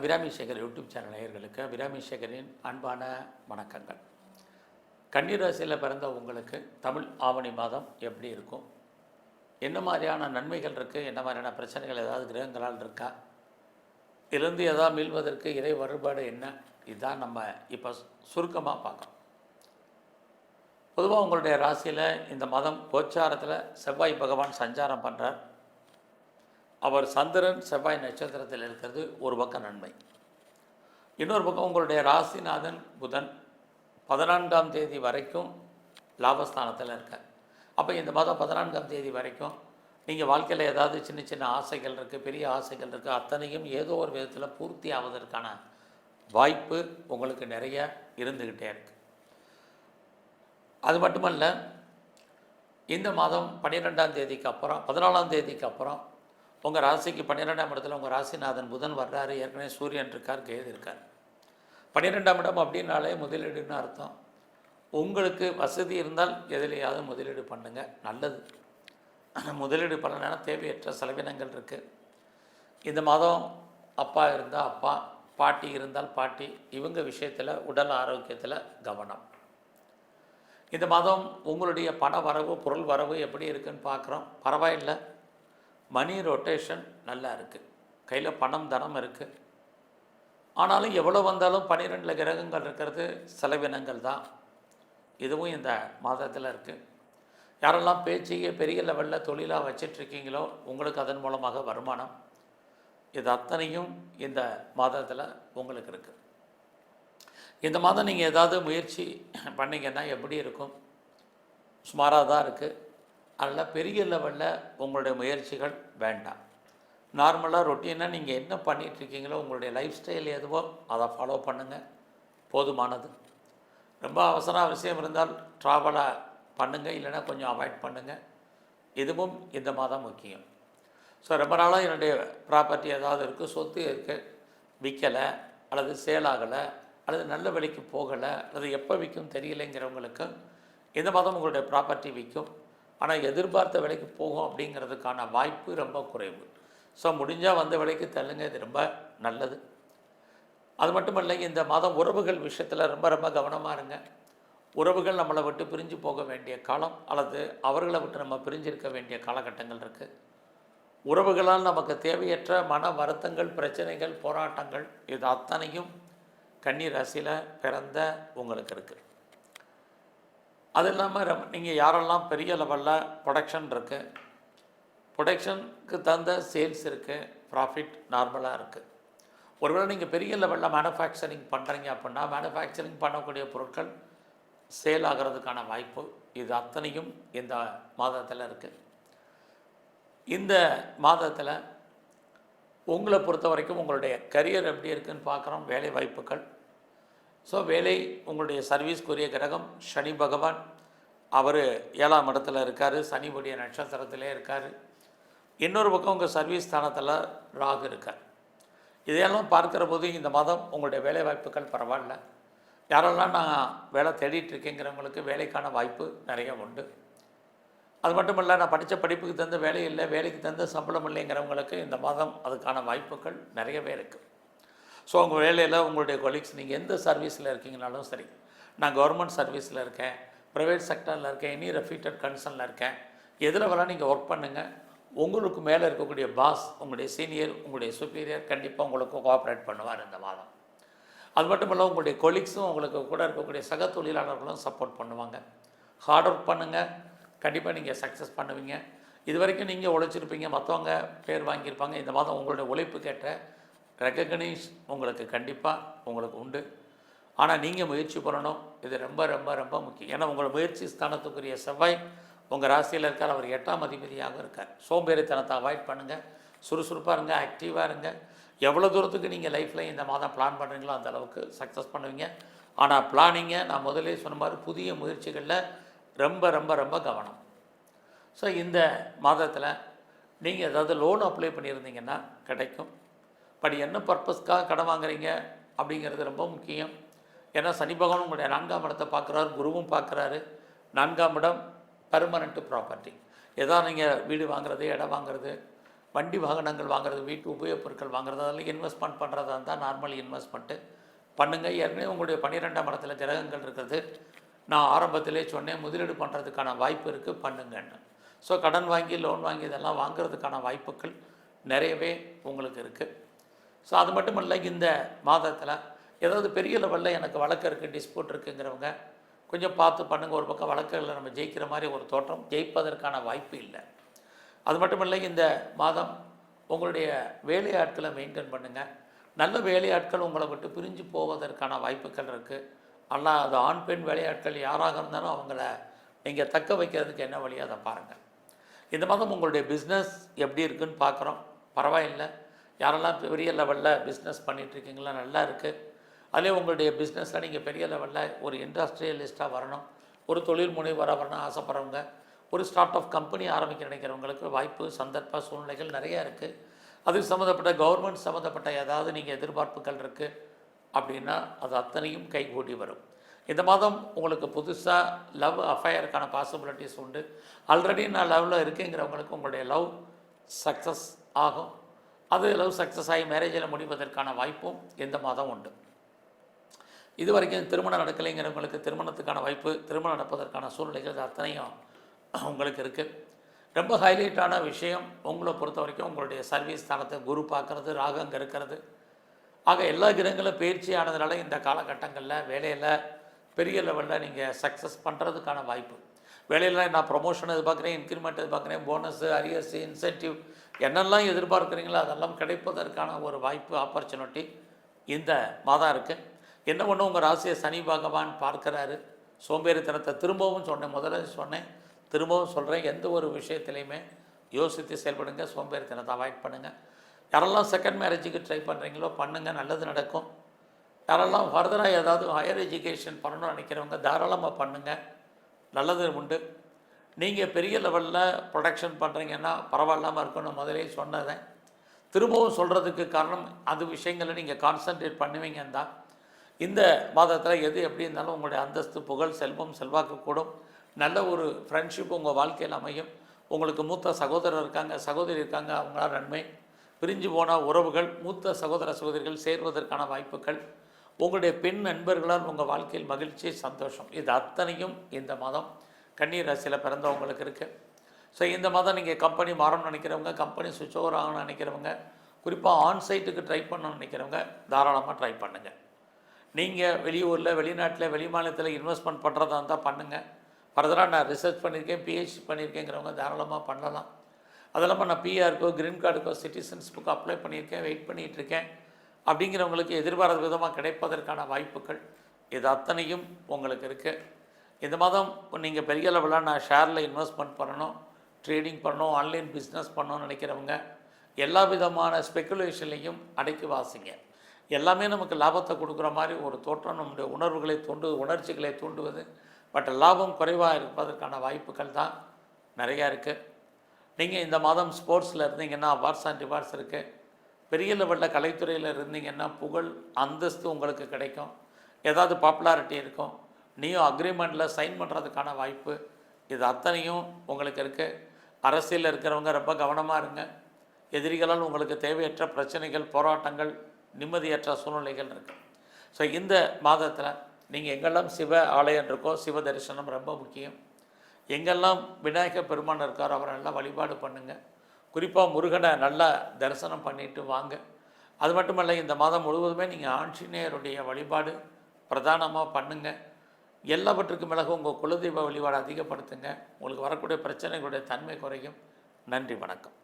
Abirami Sekar YouTube channel நேயர்களுக்கு அபிராமி சேகரின் அன்பான வணக்கங்கள். கன்னிராசியில் பிறந்த உங்களுக்கு தமிழ் ஆவணி மாதம் எப்படி இருக்கும்? என்ன மாதிரியான நன்மைகள் இருக்குது என்ன மாதிரியான பிரச்சனைகள் ஏதாவது கிரகங்களால் இருக்கா? இருந்து எதாவது மீள்வதற்கு இறை வழிபாடு என்ன? இதுதான் நம்ம இப்போ சுருக்கமாக பார்க்கணும் பொதுவாக உங்களுடைய ராசியில் இந்த மாதம் கோச்சாரத்தில் செவ்வாய் பகவான் சஞ்சாரம் பண்ணுறார் அவர் சந்திரன் செவ்வாய் நட்சத்திரத்தில் இருக்கிறது ஒரு பக்கம் நன்மை. இன்னொரு பக்கம் உங்களுடைய ராசிநாதன் புதன் பதினான்காம் தேதி வரைக்கும் லாபஸ்தானத்தில் இருக்க அப்போ இந்த மாதம் பதினான்காம் தேதி வரைக்கும் நீங்கள் வாழ்க்கையில் ஏதாவது சின்ன சின்ன ஆசைகள் இருக்குது பெரிய ஆசைகள் இருக்குது அத்தனையும் ஏதோ ஒரு விதத்தில் பூர்த்தி ஆவதற்கான வாய்ப்பு உங்களுக்கு நிறைய இருந்துக்கிட்டே இருக்குது அது மட்டுமல்ல இந்த மாதம் பன்னிரெண்டாம் தேதிக்கு அப்புறம் பதினாலாம் தேதிக்கு அப்புறம் உங்கள் ராசிக்கு பன்னிரெண்டாம் இடத்துல உங்கள் ராசிநாதன் புதன் வர்றாரு. ஏற்கனவே சூரியன் இருக்கார் கேது இருக்கார். பன்னிரெண்டாம் இடம் அப்படின்னாலே முதலீடுன்னு அர்த்தம். உங்களுக்கு வசதி இருந்தால் எதிலையாவது முதலீடு பண்ணுங்கள் நல்லது. முதலீடு பண்ணலைன்னா தேவையற்ற செலவினங்கள் இருக்குது இந்த மாதம் அப்பா இருந்தால் அப்பா பாட்டி இருந்தால் பாட்டி. இவங்க விஷயத்தில் உடல் ஆரோக்கியத்தில் கவனம். இந்த மாதம் உங்களுடைய பண வரவு பொருள் வரவு எப்படி இருக்குன்னு பார்க்குறோம். பரவாயில்லை. மணி ரொட்டேஷன் நல்லா இருக்குது கையில் பணம் தனம் இருக்குது ஆனாலும் எவ்வளோ வந்தாலும் பன்னிரெண்டில் கிரகங்கள் இருக்கிறது செலவினங்கள் தான். இதுவும் இந்த மாதத்தில் இருக்குது யாரெல்லாம் பேச்சையே பெரிய லெவலில் தொழிலாக வச்சிட்ருக்கீங்களோ உங்களுக்கு அதன் மூலமாக வருமானம். இது அத்தனையும் இந்த மாதத்தில் உங்களுக்கு இருக்குது இந்த மாதம் நீங்கள் ஏதாவது முயற்சி பண்ணிங்கன்னா எப்படி இருக்கும்? சுமாராக தான் இருக்குது அதில் பெரிய லெவலில் உங்களுடைய முயற்சிகள் வேண்டாம். நார்மலாக ரொட்டீனாக நீங்கள் என்ன பண்ணிகிட்ருக்கீங்களோ உங்களுடைய லைஃப் ஸ்டைல் எதுவோ அதை ஃபாலோ பண்ணுங்கள் போதுமானது. ரொம்ப அவசர அவசியம் இருந்தால் ட்ராவலாக பண்ணுங்கள் இல்லைன்னா கொஞ்சம் அவாய்ட் பண்ணுங்கள் இதுவும் இந்த மாதம் முக்கியம். ஸோ ரொம்ப நாளாக என்னுடைய ப்ராப்பர்ட்டி ஏதாவது இருக்குது சொத்து இருக்குது விற்கலை அல்லது சேல் ஆகலை அல்லது நல்ல விலைக்கு போகலை அல்லது எப்போ விற்கும் தெரியலைங்கிறவங்களுக்கு இந்த மாதம் உங்களுடைய ப்ராப்பர்ட்டி விற்கும். ஆனால் எதிர்பார்த்த விலைக்கு போகும் அப்படிங்கிறதுக்கான வாய்ப்பு ரொம்ப குறைவு. ஸோ முடிஞ்சால் வந்த விலைக்கு தள்ளுங்க. இது ரொம்ப நல்லது. அது மட்டும் இல்லைங்க இந்த மாதம் உறவுகள் விஷயத்தில் ரொம்ப ரொம்ப கவனமாக இருங்க. உறவுகள் நம்மளை விட்டு பிரிஞ்சு போக வேண்டிய காலம் அல்லது அவர்களை விட்டு நம்ம பிரிஞ்சிருக்க வேண்டிய காலகட்டங்கள் இருக்குது உறவுகளால் நமக்கு தேவையற்ற மன வருத்தங்கள் பிரச்சனைகள் போராட்டங்கள் இது அத்தனையும் கன்னி ராசியில் பிறந்த உங்களுக்கு இருக்குது அது இல்லாமல் ரொம்ப நீங்கள் யாரெல்லாம் பெரிய லெவலில் ப்ரொடக்ஷன் இருக்குது ப்ரொடக்ஷனுக்கு தகுந்த சேல்ஸ் இருக்குது ப்ராஃபிட் நார்மலாக இருக்குது ஒருவேளை நீங்கள் பெரிய லெவலில் மேனுஃபேக்சரிங் பண்ணுறீங்க அப்படின்னா மேனுஃபேக்சரிங் பண்ணக்கூடிய பொருட்கள் சேல் ஆகிறதுக்கான வாய்ப்பு இது அத்தனையும் இந்த மாதத்தில் இருக்குது இந்த மாதத்தில் உங்களை பொறுத்த வரைக்கும் உங்களுடைய கரியர் எப்படி இருக்குதுன்னு பார்க்குறோம் வேலை வாய்ப்புகள் ஸோ வேலை உங்களுடைய சர்வீஸ்க்குரிய கிரகம் சனி பகவான். அவர் ஏழாம் இடத்துல இருக்கார் சனிவுடைய நட்சத்திரத்திலே இருக்கார். இன்னொரு பக்கம் உங்கள் சர்வீஸ் ஸ்தானத்தில் ராகு இருக்கார். இதையெல்லாம் பார்க்குற போது இந்த மாதம் உங்களுடைய வேலை வாய்ப்புகள் பரவாயில்ல. யாரெல்லாம் நான் வேலை தேடிட்டு இருக்கேங்கிறவங்களுக்கு வேலைக்கான வாய்ப்பு நிறைய உண்டு. அது மட்டும் இல்லை நான் படித்த படிப்புக்கு தகுந்த வேலை இல்லை வேலைக்கு தகுந்த சம்பளம் இல்லைங்கிறவங்களுக்கு இந்த மாதம் அதுக்கான வாய்ப்புகள் நிறையவே இருக்குது ஸோ உங்கள் வேலையில் உங்களுடைய கொலீக்ஸ் நீங்கள் எந்த சர்வீஸில் இருக்கீங்கனாலும் சரி நான் கவர்மெண்ட் சர்வீஸில் இருக்கேன் ப்ரைவேட் செக்டரில் இருக்கேன் எனி ரெஃபீட்டட் கன்சர்னில் இருக்கேன் எதில் வேணால் நீங்கள் ஒர்க் பண்ணுங்கள் உங்களுக்கு மேலே இருக்கக்கூடிய பாஸ் உங்களுடைய சீனியர் உங்களுடைய சுப்பீரியர் கண்டிப்பாக உங்களுக்கு கோஆப்ரேட் பண்ணுவார் இந்த மாதம் அது மட்டும் இல்லை உங்களுடைய கொலீக்ஸும் உங்களுக்கு கூட இருக்கக்கூடிய சக தொழிலாளர்களும் சப்போர்ட் பண்ணுவாங்க. ஹார்ட் ஒர்க் பண்ணுங்கள் கண்டிப்பாக நீங்கள் சக்ஸஸ் பண்ணுவீங்க. இது வரைக்கும் நீங்கள் உழைச்சிருப்பீங்க. மற்றவங்க பேர் வாங்கியிருப்பாங்க. இந்த மாதம் உங்களுடைய உழைப்பு கேட்ட ரெக்கக்னைஸ் உங்களுக்கு கண்டிப்பாக உங்களுக்கு உண்டு. ஆனால் நீங்கள் முயற்சி பண்ணணும். இது ரொம்ப ரொம்ப ரொம்ப முக்கியம். ஏன்னா உங்களோட முயற்சி ஸ்தானத்துக்குரிய செவ்வாய் உங்கள் ராசியில் இருக்கார். அவர் எட்டாம் அதிபதியாக இருக்கார். சோம்பேறித்தனத்தை அவாய்ட் பண்ணுங்கள் சுறுசுறுப்பாக இருங்க. ஆக்டிவாக இருங்க. எவ்வளோ தூரத்துக்கு நீங்கள் லைஃப்பில் இந்த மாதம் பிளான் பண்ணுறீங்களோ அந்த அளவுக்கு சக்ஸஸ் பண்ணுவீங்க. ஆனால் பிளானிங்கை நான் முதலே சொன்ன மாதிரி புதிய முயற்சிகளில் ரொம்ப ரொம்ப ரொம்ப கவனம். ஸோ இந்த மாதத்தில் நீங்கள் ஏதாவது லோன் அப்ளை பண்ணியிருந்தீங்கன்னா கிடைக்கும். பட் என்ன பர்பஸ்க்காக கடன் வாங்குறீங்க அப்படிங்கிறது ரொம்ப முக்கியம். ஏன்னா சனி பகவான் உங்களுடைய நான்காம் இடத்தை பார்க்குறாரு குருவும் பார்க்குறாரு. நான்காம் இடம் பர்மனண்ட்டு ப்ராப்பர்ட்டி எதாவது நீங்கள் வீடு வாங்குறது இடம் வாங்குறது வண்டி வாகனங்கள் வாங்குறது வீட்டு உபயோகப் பொருட்கள் வாங்குறது அதெல்லாம் இன்வெஸ்ட்மெண்ட் பண்ணுறதா இருந்தால் நார்மல் இன்வெஸ்ட்மெண்ட்டு பண்ணுங்கள் ஏற்கனவே உங்களுடைய பன்னிரெண்டாம் இடத்துல கிரகங்கள் இருக்கிறது நான் ஆரம்பத்திலே சொன்னேன் முதலீடு பண்ணுறதுக்கான வாய்ப்பு இருக்குது பண்ணுங்கன்னு. ஸோ கடன் வாங்கி லோன் வாங்கி இதெல்லாம் வாங்குறதுக்கான வாய்ப்புகள் நிறையவே உங்களுக்கு இருக்குது ஸோ அது மட்டும் இல்லை இந்த மாதத்தில் ஏதாவது பெரிய லெவலில் எனக்கு வழக்கு இருக்குது டிஸ்பியூட் இருக்குங்கிறவங்க கொஞ்சம் பார்த்து பண்ணுங்கள் ஒரு பக்கம் வழக்குகளில் நம்ம ஜெயிக்கிற மாதிரி ஒரு தோற்றம் ஜெயிப்பதற்கான வாய்ப்பு இல்லை. அது மட்டும் இல்லை இந்த மாதம் உங்களுடைய வேலையாட்களை மெயின்டைன் பண்ணுங்கள் நல்ல வேலையாட்கள் உங்களை விட்டு பிரிஞ்சு போவதற்கான வாய்ப்புகள் இருக்குது ஆனால் அது ஆண் பெண் வேலையாட்கள் யாராக இருந்தாலும் அவங்கள நீங்கள் தக்க வைக்கிறதுக்கு என்ன வழியோ அதை பாருங்கள் இந்த மாதம் உங்களுடைய பிஸ்னஸ் எப்படி இருக்குன்னு பார்க்குறோம். பரவாயில்லை. யாரெல்லாம் பெரிய லெவலில் பிஸ்னஸ் பண்ணிகிட்ருக்கீங்களா நல்லா இருக்குது அதே உங்களுடைய பிஸ்னஸில் நீங்கள் பெரிய லெவலில் ஒரு இண்டஸ்ட்ரியலிஸ்ட்டாக வரணும். ஒரு தொழில் முனைவராக வரணும் ஆசைப்பட்றவங்க ஒரு ஸ்டார்ட் அப் கம்பெனி ஆரம்பிக்க நினைக்கிறவங்களுக்கு வாய்ப்பு சந்தர்ப்ப சூழ்நிலைகள் நிறையா இருக்குது அதுக்கு சம்மந்தப்பட்ட கவர்மெண்ட் சம்மந்தப்பட்ட ஏதாவது நீங்கள் எதிர்பார்ப்புகள் இருக்குது அப்படின்னா அது அத்தனையும் கைகூடி வரும். இந்த மாதம் உங்களுக்கு புதுசாக லவ் அஃபயருக்கான பாசிபிலிட்டிஸ் உண்டு. ஆல்ரெடி நான் லவ்வில் இருக்குங்கிறவங்களுக்கு உங்களுடைய லவ் சக்ஸஸ் ஆகும். அது லவ் சக்ஸஸ் ஆகி மேரேஜில் முடிவதற்கான வாய்ப்பும் எந்த மாதம் உண்டு. இது வரைக்கும் திருமணம் நடக்கலைங்கிறவங்களுக்கு திருமணத்துக்கான வாய்ப்பு திருமணம் நடப்பதற்கான சூழ்நிலைகள் அத்தனையும் உங்களுக்கு இருக்குது ரொம்ப ஹைலைட்டான விஷயம் உங்களை பொறுத்த வரைக்கும் உங்களுடைய சர்வீஸ் தானத்தை குரு பார்க்குறது ராகங்க அங்கே இருக்கிறது. ஆக எல்லா கிரகங்களும் பயிற்சி ஆனதுனால இந்த காலகட்டங்களில் வேலையில் பெரிய லெவலில் நீங்கள் சக்ஸஸ் பண்ணுறதுக்கான வாய்ப்பு. வேலையில் நான் ப்ரொமோஷன் எதிர்பார்க்குறேன் இன்க்ரிமெண்ட் எதிர்பார்க்குறேன் போனஸு அரியர்ஸு இன்சென்டிவ் என்னெல்லாம் எதிர்பார்க்குறீங்களோ அதெல்லாம் கிடைப்பதற்கான ஒரு வாய்ப்பு ஆப்பர்ச்சுனிட்டி இந்த மாதம் இருக்குது என்ன ஒன்று உங்கள் ராசியை சனி பகவான் பார்க்குறாரு. சோம்பேறித்தனத்தை திரும்பவும் சொன்னேன் முதல்ல சொன்னேன். திரும்பவும் சொல்கிறேன் எந்த ஒரு விஷயத்துலையுமே யோசித்து செயல்படுங்க சோம்பேறித்தனத்தை அவாய்ட் பண்ணுங்கள் யாரெல்லாம் செகண்ட் மேரேஜுக்கு ட்ரை பண்ணுறீங்களோ பண்ணுங்கள் நல்லது நடக்கும். யாரெல்லாம் ஃபர்தராக ஏதாவது ஹையர் எஜுகேஷன் பண்ணணும்னு நினைக்கிறவங்க தாராளமாக பண்ணுங்கள் நல்லது உண்டு. நீங்கள் பெரிய லெவலில் ப்ரொடக்ஷன் பண்ணுறீங்கன்னா பரவாயில்லாமல் இருக்கும்னு முதலே சொன்னதேன் திரும்பவும் சொல்கிறதுக்கு காரணம் அது விஷயங்களை நீங்கள் கான்சன்ட்ரேட் பண்ணுவீங்கன்னு தான் இந்த மாதத்தில் எது எப்படி இருந்தாலும் உங்களுடைய அந்தஸ்து புகழ் செல்வம் செல்வாக்கு கூடும். நல்ல ஒரு ஃப்ரெண்ட்ஷிப் உங்கள் வாழ்க்கையில் அமையும். உங்களுக்கு மூத்த சகோதரர் இருக்காங்க சகோதரி இருக்காங்க அவங்களால நன்மை. பிரிஞ்சு போன உறவுகள் மூத்த சகோதர சகோதரிகள் சேர்வதற்கான வாய்ப்புகள். உங்களுடைய பெண் நண்பர்களால் உங்கள் வாழ்க்கையில் மகிழ்ச்சி சந்தோஷம். இது அத்தனையும் இந்த மாதம் கண்ணீர் ராசியில் பிறந்தவங்களுக்கு இருக்குது ஸோ இந்த மாதம் நீங்கள் கம்பெனி மாறணும்னு நினைக்கிறவங்க கம்பெனி சுவிட்ச் ஓவர் ஆகணும்னு நினைக்கிறவங்க குறிப்பாக ஆன் சைட்டுக்கு ட்ரை பண்ணணும்னு நினைக்கிறவங்க தாராளமாக ட்ரை பண்ணுங்கள் நீங்கள் வெளியூரில் வெளிநாட்டில் வெளி மாநிலத்தில் இன்வெஸ்ட்மெண்ட் பண்ணுறதா இருந்தால் பண்ணுங்கள் ஃபர்தராக நான் ரிசர்ச் பண்ணியிருக்கேன் பிஹெச்டி பண்ணியிருக்கேங்கிறவங்க தாராளமாக பண்ணலாம். அது இல்லாமல் நான் பிஆருக்கோ கிரீன் கார்டுக்கோ சிட்டிசன்ஸ்புக்கோ அப்ளை பண்ணியிருக்கேன் வெயிட் பண்ணிகிட்டு இருக்கேன். அப்படிங்கிறவங்களுக்கு எதிர்பாராத விதமாக கிடைப்பதற்கான வாய்ப்புகள் இது அத்தனையும் உங்களுக்கு இருக்குது இந்த மாதம் நீங்கள் பெரிய லெவலில் நான் ஷேரில் இன்வெஸ்ட்மெண்ட் பண்ணணும் ட்ரேடிங் பண்ணணும் ஆன்லைன் பிஸ்னஸ் பண்ணணும்னு நினைக்கிறவங்க எல்லா விதமான ஸ்பெக்குலேஷன்லையும் அடைக்கி வாசிங்க. எல்லாமே நமக்கு லாபத்தை கொடுக்குற மாதிரி ஒரு தோற்றம் நம்முடைய உணர்வுகளை தூண்டு உணர்ச்சிகளை தூண்டுவது பட் லாபம் குறைவாக இருப்பதற்கான வாய்ப்புகள் தான் நிறையா இருக்குது நீங்கள் இந்த மாதம் ஸ்போர்ட்ஸில் இருந்தீங்கன்னா அவார்ட்ஸ் அண்ட் ரிவார்ட்ஸ் இருக்குது பெரிய லெவலில் கலைத்துறையில் இருந்தீங்கன்னா புகழ் அந்தஸ்து உங்களுக்கு கிடைக்கும். ஏதாவது பாப்புலாரிட்டி இருக்கும். நீயும் அக்ரிமெண்ட்டில் சைன் பண்ணுறதுக்கான வாய்ப்பு இது அத்தனையும் உங்களுக்கு இருக்குது அரசியலில் இருக்கிறவங்க ரொம்ப கவனமாக இருங்க. எதிரிகளால் உங்களுக்கு தேவையற்ற பிரச்சனைகள் போராட்டங்கள் நிம்மதியற்ற சூழ்நிலைகள் இருக்குது ஸோ இந்த மாதத்தில் நீங்கள் எங்கெல்லாம் சிவ ஆலயம் இருக்கோ சிவ தரிசனம் ரொம்ப முக்கியம். எங்கெல்லாம் விநாயகர் பெருமான் இருக்காரோ அவரை நல்லா வழிபாடு பண்ணுங்கள் குறிப்பாக முருகனை நல்லா தரிசனம் பண்ணிட்டு வாங்க. அது மட்டுமல்ல இந்த மாதம் முழுவதுமே நீங்கள் ஆஞ்சநேயருடைய வழிபாடு பிரதானமாக பண்ணுங்கள் எல்லாவற்றுக்கும் மிளகு உங்கள் குலதெய்வ வழிபாடு அதிகப்படுத்துங்க. உங்களுக்கு வரக்கூடிய பிரச்சனைகளுடைய தன்மை குறையும். நன்றி வணக்கம்.